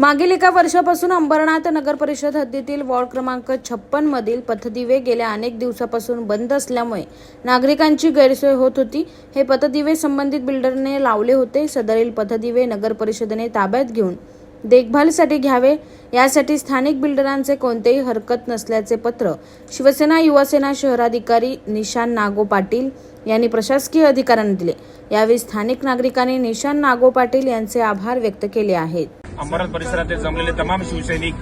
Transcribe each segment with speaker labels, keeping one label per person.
Speaker 1: मागील एका वर्षापासून अंबरनाथ नगर परिषद हद्दीतील वॉर्ड क्रमांक छप्पन मधील पथदिवे गेल्या अनेक दिवसापासून बंद असल्यामुळे नागरिकांची गैरसोय होत होती. हे पथदिवे संबंधित बिल्डरने लावले होते. सदरील पथदिवे नगर परिषदेने ताब्यात घेऊन देखभालीसाठी घ्यावे. यासाठी स्थानिक बिल्डरांचे कोणतेही हरकत नसल्याचे पत्र शिवसेना युवासेना शहराधिकारी निशान नागो पाटील यांनी प्रशासकीय अधिकाऱ्यांना दिले. यावेळी स्थानिक नागरिकांनी निशान नागो पाटील यांचे आभार व्यक्त केले आहेत.
Speaker 2: अंबरनाथ परिसरातील जमलेले तमाम शिवसैनिक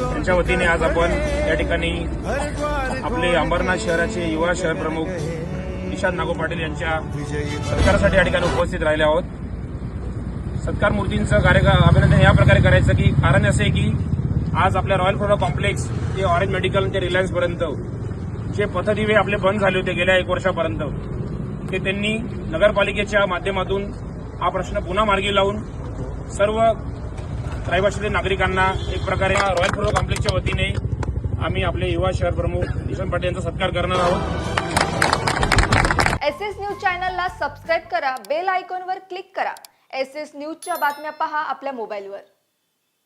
Speaker 2: यांच्या वतीने आज आपण या ठिकाणी आपले अंबरनाथ शहराचे युवा शहर प्रमुख निशांत नागो पाटील यांच्या सत्कारासाठी या ठिकाणी उपस्थित राहिले आहोत. सत्कार मूर्तींचं कार्य अभिनंदन या प्रकारे करायचं की कारण असे आहे की आज आपल्या रॉयल प्रोडक्ट कॉम्प्लेक्स ते ऑरेंज मेडिकल ते रिलायन्स पर्यंत जे पथदिवे आपले बंद झाले होते गेल्या एक वर्षापर्यंत ते त्यांनी नगरपालिकेच्या माध्यमातून हा प्रश्न पुन्हा मार्गी लावून सर्व रहिवाशीतील नागरिकांना एक प्रकारे रॉयल प्रो कॉम्प्लेक्सच्या वतीने आम्ही आपले युवा शहर प्रमुख निशांत पाटील यांचा सत्कार करणार आहोत.
Speaker 3: एस एस न्यूज चॅनलला सबस्क्राईब करा बेल आयकॉनवर क्लिक करा. एस एस न्यूजच्या बातम्या पहा आपल्या मोबाईलवर.